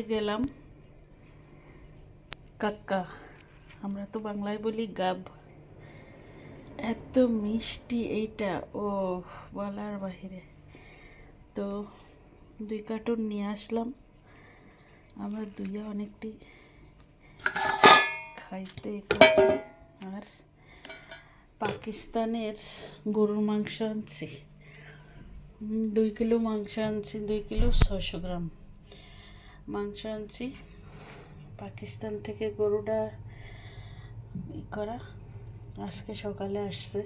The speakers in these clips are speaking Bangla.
গেলাম। কাক্কা, আমরা তো বাংলায় বলি গাব। এত মিষ্টি এইটা ও বলার বাহিরে। তো দুই কার্টুন নিয়ে আসলাম। আমরা দুইয়া অনেকটি খাইতে আর পাকিস্তানের গরুর মাংস আনছি। দুই কিলো মাংস আনছি, দুই কিলো ছশো গ্রাম। মাংস আনছি পাকিস্তান থেকে গরুটা করা। আজকে সকালে আসছে।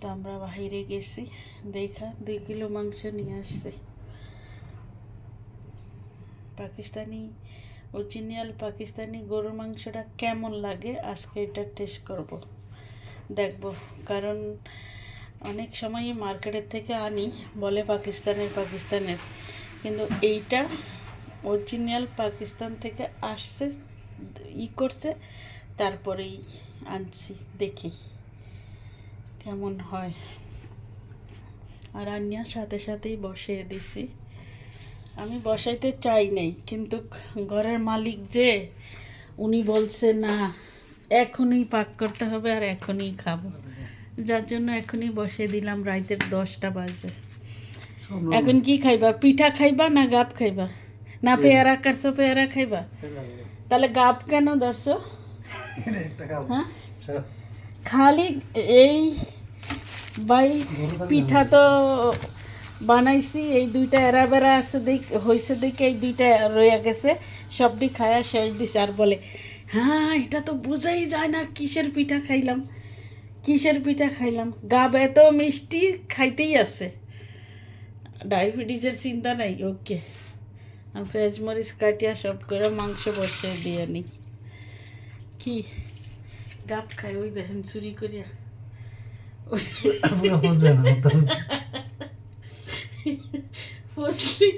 তো আমরা বাইরে গেছি। দেখা, দুই কিলো মাংস নিয়ে আসছে। পাকিস্তানি, অরিজিনাল পাকিস্তানি গরুর মাংসটা কেমন লাগে আজকে এটা টেস্ট করব। দেখব। কারণ অনেক সময় মার্কেটের থেকে আনি, বলে পাকিস্তানের পাকিস্তানের। কিন্তু এইটা অরিজিনাল পাকিস্তান থেকে আসছে ই করছে তারপরেই আনছি দেখি কেমন হয়। আর আনিয়া সাথে সাথেই বসিয়ে দিছি। আমি বসাইতে চাই নাই কিন্তু ঘরের মালিক যে উনি বলছে না এখনই পাক করতে হবে আর এখনই খাব। যার জন্য এখনই বসিয়ে দিলাম রাইতের দশটা বাজে। এখন কি খাইবা? পিঠা খাইবা না গাপ খাইবা? না পেয়ারা কাটছো, পেয়ারা খাইবা? তাহলে গাব কেন ধরছো? হ্যাঁ? খালি এই ভাই পিঠা তো বানাইছি, এই দুইটা এরা বেড়া আছে দেখ হয়েছে দেখে এই দুইটা রয়ে গেছে সবটি খায়া শেষ দিছে আর বলে হ্যাঁ এটা তো বোঝাই যায় না, কিসের পিঠা খাইলাম? কিসের পিঠা খাইলাম? গাব এত মিষ্টি খাইতেই আছে। ডায়াবেটিসের চিন্তা নাই, ওকে। পেঁয়াজ মরিচ কাটিয়া সব করে মাংস বসে দিয়ে নিই কি? গাব খাই ওই দেখেন চুরি করিয়া। না ফসলি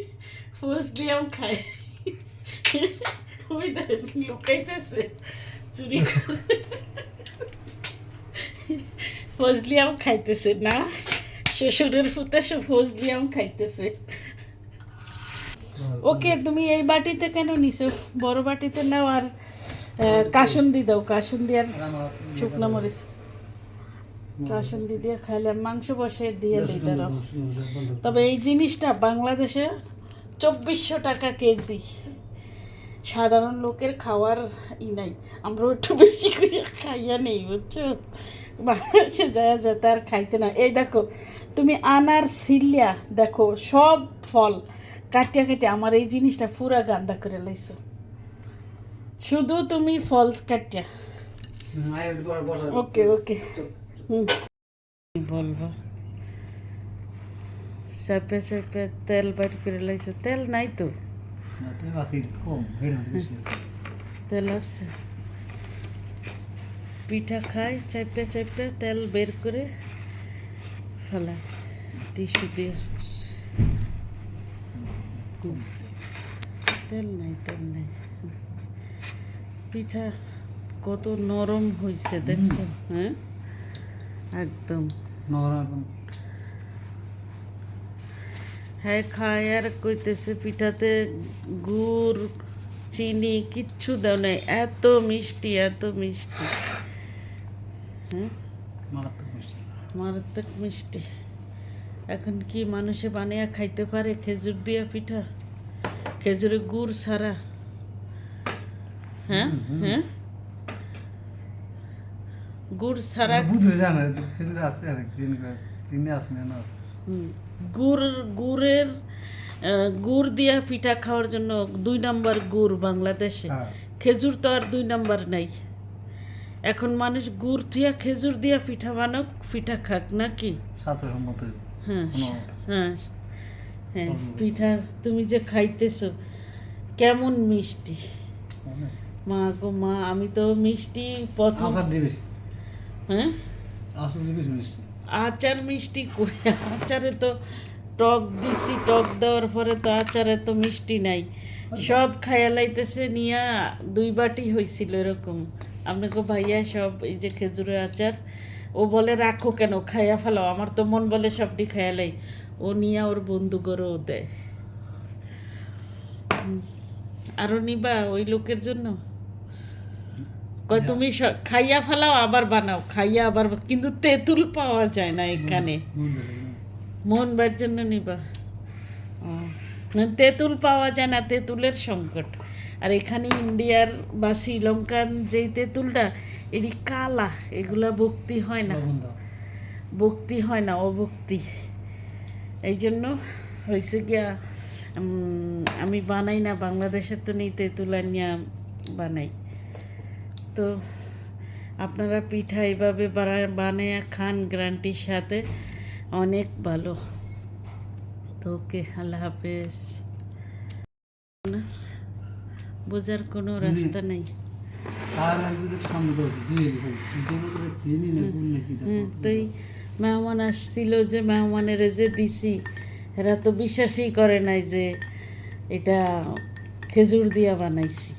ফসলি আম খাই ওই দেখেন লুকাইতেছে চুরি ফজলি আম খাইতেছে না শ্বশুরের ফুতে ফজলি আম খাইতেছে। ওকে তুমি এই বাটিতে কেন নিছো? বড় বাটিতে নাও আর কাসুন্দি দাও কাসুন্দি আর শুকনো মরিচ। কাসুন্দি দিয়ে খাইলে মাংস বসে দিয়ে দাঁড়াও তবে এই জিনিসটা বাংলাদেশে চব্বিশশো টাকা কেজি। সাধারণ লোকের খাওয়ার ই নাই। আমরা একটু বেশি করে খাইয়া নেই বুঝছ? বাংলাদেশে যায় যেতে আর খাইতে না। এই দেখো তুমি আনার সিলিয়া দেখো সব ফল। কাটিয়া কাটিয়া আমার এই জিনিসটা পুরা গান্দা করে লাইছো। শুধু তুমি ফল কাটিয়া। ওকে ওকে। হুম। বলব? চেপে চেপে তেল বাইর করে লাইছো। তেল নাই তো? তেল আছে পিঠা খাই চেপে চেপে তেল বের করে ফেলা টিস্যু দিয়ে। তেল নাই তেল নাই। পিঠা কত নরম হয়েছে দেখছ হ্যাঁ? একদম। নরম হ্যাঁ খায় আর কইতেছে পিঠাতে গুড় চিনি কিচ্ছু দাও নাই। এত মিষ্টি এত মিষ্টি। হ্যাঁ? মারাত্মক মিষ্টি। মারাত্মক মিষ্টি। এখন কি মানুষে বানিয়ে খাইতে পারে? খেজুর দিয়া পিঠা? খেজুরে গুড় ছাড়া। হ্যাঁ? হ্যাঁ? গুড় ছাড়া বুঝে জানা খেজুর আছে আর চিনি চিনি আছে না আছে। গুড় গুড়ের গুড় দিয়া পিঠা খাওয়ার জন্য দুই নাম্বার গুড় বাংলাদেশে। হ্যাঁ। খেজুর তো আর দুই নাম্বার নাই। এখন মানুষ গুড় থুয়া খেজুর দিয়া পিঠা বানাক পিঠা খাক নাকি? স্বাস্থ্যসম্মত হ্যাঁ হ্যাঁ হ্যাঁ পিঠা তুমি যে খাইতেছো কেমন মিষ্টি? মা গো মা আমি তো মিষ্টি প্রথম হ্যাঁ? আচার মিষ্টি। আচার মিষ্টি কই? আচারে তো টক দিছি টক দেওয়ার পরে তো আচারে তো মিষ্টি নাই। সব খায়া লাইতেছে নিয়া দুই বাটি হয়েছিল এরকম। আপনাকে ভাইয়া সব এই যে খেজুরের আচার ও বলে রাখো কেন? খাইয়া ফেলাও। আমার তো মন বলে সবটি খায়ালাই ও নিয়া ওর বন্ধু করেও দেয়। হুম। আরও নিবা ওই লোকের জন্য? কয় তুমি খাইয়া ফেলাও আবার বানাও। খাইয়া আবার কিন্তু তেঁতুল পাওয়া যায় না এখানে। মন বার জন্য নিবা। তেঁতুল পাওয়া যায় না তেঁতুলের সংকট। আর এখানে ইন্ডিয়ার বা শ্রীলঙ্কার যেই তেঁতুলটা এটি কালা এগুলা ভক্তি হয় না। ভক্তি হয় না অভক্তি। এই জন্য হয়েছে গিয়া আমি বানাই না বাংলাদেশের তো নেই তেঁতুল আনিয়া বানাই। তো আপনারা পিঠা এইভাবে বানা- বানায়া খান গ্রান্টির সাথে অনেক ভালো। তো ওকে আল্লাহ হাফেজ। বোঝার কোনো রাস্তা নেই। আর যদি সামনে তো চিনি চিনি না কোন নাকি হুম তো এই মেহমান আসছিল যে মেহমানের যে দিছি এরা তো বিশ্বাসই করে নাই যে এটা খেজুর দিয়া বানাইছি।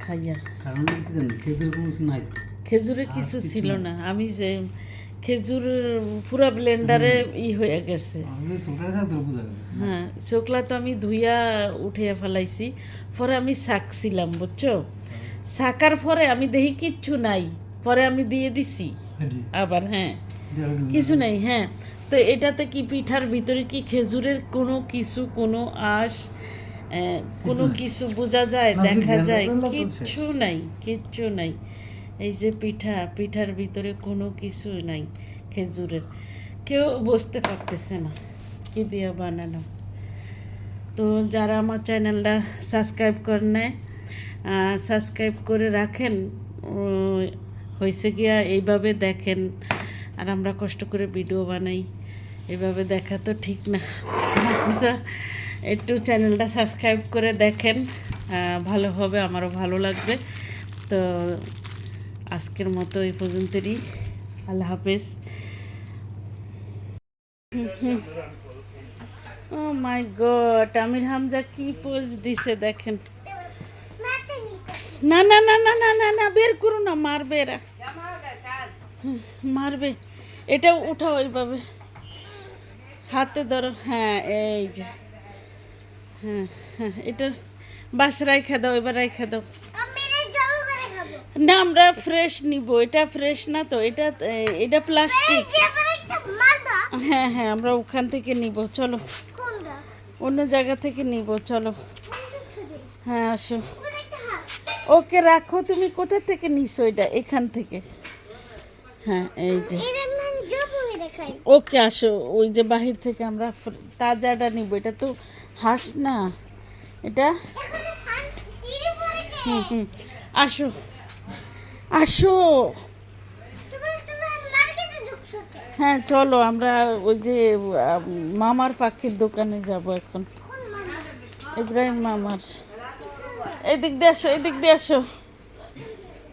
খাইয়া। কারণ খেজুর কিছু ছিল না। আমি যে খেজুর পুরা ব্লেন্ডারে ই হয়ে গেছে। হ্যাঁ শুকলা তো আমি ধুইয়া উঠিয়া ফেলাইছি। পরে আমি শাকছিলাম বুঝছ? শাকার পরে আমি দেখি কিচ্ছু নাই পরে আমি দিয়ে দিছি। আবার হ্যাঁ। কিছু নাই হ্যাঁ। তো এটাতে কি পিঠার ভিতরে কি খেজুরের কোনো কিছু কোনো আঁশ কোনো কিছু বোঝা যায় দেখা যায়? কিচ্ছু নাই কিচ্ছু নাই। এই যে পিঠা, পিঠার ভিতরে কোনো কিছু নাই, খেজুরের। কেউ বুঝতে পারতেছে না, কি দিয়ে বানানো? তো যারা আমার চ্যানেলটা সাবস্ক্রাইব করে নেয় সাবস্ক্রাইব করে রাখেন হয়েছে গিয়া এইভাবে দেখেন, আর আমরা কষ্ট করে ভিডিও বানাই এভাবে দেখা তো ঠিক না। একটু চ্যানেলটা সাবস্ক্রাইব করে দেখেন ভালো হবে, আমারও ভালো লাগবে। তো আজকের মতো এই পর্যন্তই। আল্লাহ হাফেজ। ও মাই গড, আমির হামজা কি পোজ দিছে দেখেন। না না না না না না না, বের করো না, মারবে এরা। মারবে। এটা উঠাও এইভাবে। হাতে ধরো। হ্যাঁ এই যে। হ্যাঁ হ্যাঁ এটা বাস রাইখা দাও, এবার রাইখা দাও। না আমরা ফ্রেশ নিব। এটা ফ্রেশ না তো এটা এটা প্লাস্টিক হ্যাঁ হ্যাঁ আমরা ওখান থেকে নিব চলো। অন্য জায়গা থেকে নিব চলো। হ্যাঁ আসো। ওকে রাখো তুমি কোথা থেকে নিছো এটা? এখান থেকে। হ্যাঁ এই যে। ওকে আসো। ওই যে বাহির থেকে আমরা তাজাটা নিব। এটা তো হাঁস না। এটা? হুম হুম। আসো। আসো। হ্যাঁ চলো, আমরা ওই যে মামার পাখির দোকানে যাব এখন। ইব্রাহিম মামার। এদিক দিয়ে আসো, এদিক দিয়ে আসো।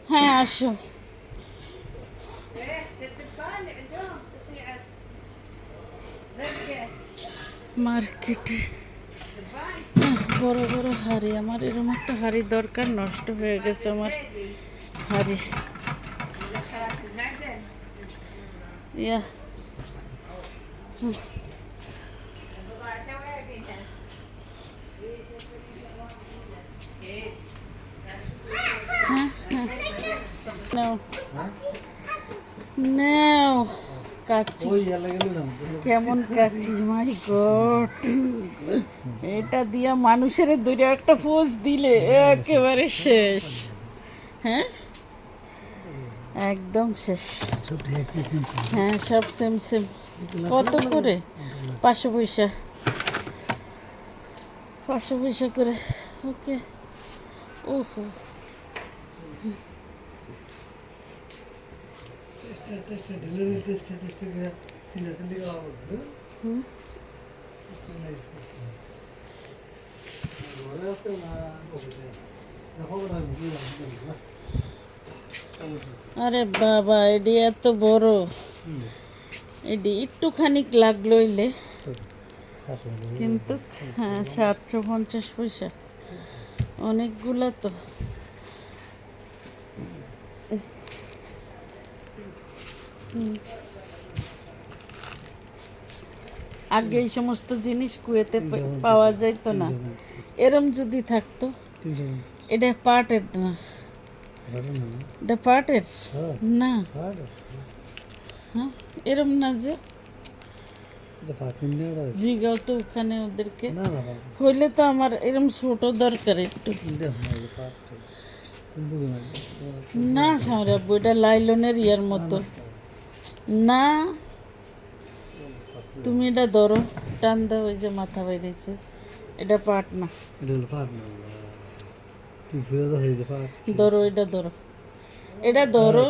হ্যাঁ আসো। মার্কেটে। বড় বড় হাড়ি। আমার এরকম একটা হাড়ি দরকার, নষ্ট হয়ে গেছে আমার। হাড়ি ইয়া নাও নাও গেলাম কেমন কাচ্চি মাই গড এটা দিয়া মানুষের দূরে একটা পোজ দিলে, একেবারে শেষ। হ্যাঁ? একদম শেষ। হ্যাঁ সব সেম সেম কত করে? পাঁচশো পয়সা। পাঁচশো পয়সা করে। ওকে। ওহো। সিলে খাওয়া হুম? ঘরে আছে না। আরে বাবা এডি এত বড়। এডি একটুখানি লাগল ইলে কিন্তু হ্যাঁ সাতশো পঞ্চাশ পয়সা। অনেকগুলা তো। আগে এই সমস্ত জিনিস কুয়েতে পাওয়া যাইতো না। এরম যদি থাকতো এটা পাটের না? এটা পাটের না। হ্যাঁ এরম না যে জিগাও তো ওখানে ওদেরকে। হইলে তো আমার এরম ছোট দরকার একটু। না সামরাব্বু এটা লাইলনের ইয়ার মতো না। তুমি এটা ধরো, টান দাও ওই যে মাথা বাইরেছে। এটা পাট না। ধরো, এটা ধরো। এটা ধরো।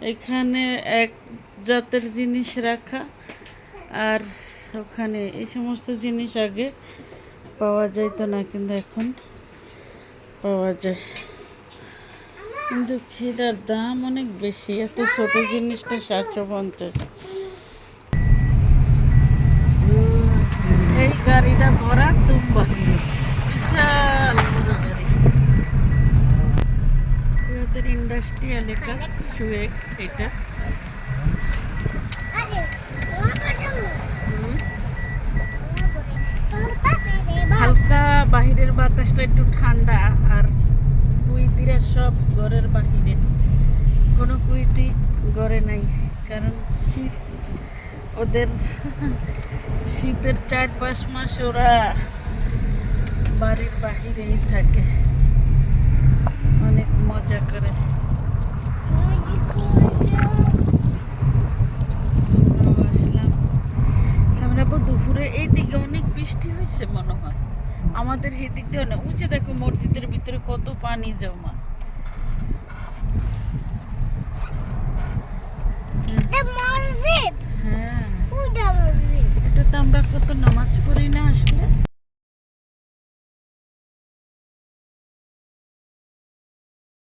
এখানে এক জাতের জিনিস রাখা, আর ওখানে এই সমস্ত জিনিস আগে পাওয়া যাইতো না, কিন্তু এখন পাওয়া যায়। কিন্তু ক্ষীরার দাম অনেক বেশি, এত ছোট জিনিসটা সাতশো পঞ্চাশ। ইন্ডাস্ট্রিয়াল এলাকা সুয়েক এটা। হালকা বাহিরের বাতাসটা একটু ঠান্ডা আর কুইতিরা সব ঘরের বাহিরে। কোনো কুইতি ঘরে নাই কারণ শীত ওদের শীতের চার পাঁচ মাস ওরা বাড়ির বাহিরেই থাকে। অনেক মজা করে আমরাও আসলাম সামরাবু দুপুরে এই দিকে অনেক বৃষ্টি হয়েছে মনে হয়। আমাদের এই দিক দিয়ে অনেক উঁচে দেখো মসজিদের ভিতরে কত পানি জমা। হ্যাঁ। এটা তো আমরা কত নামাজ পড়ি না আসলে?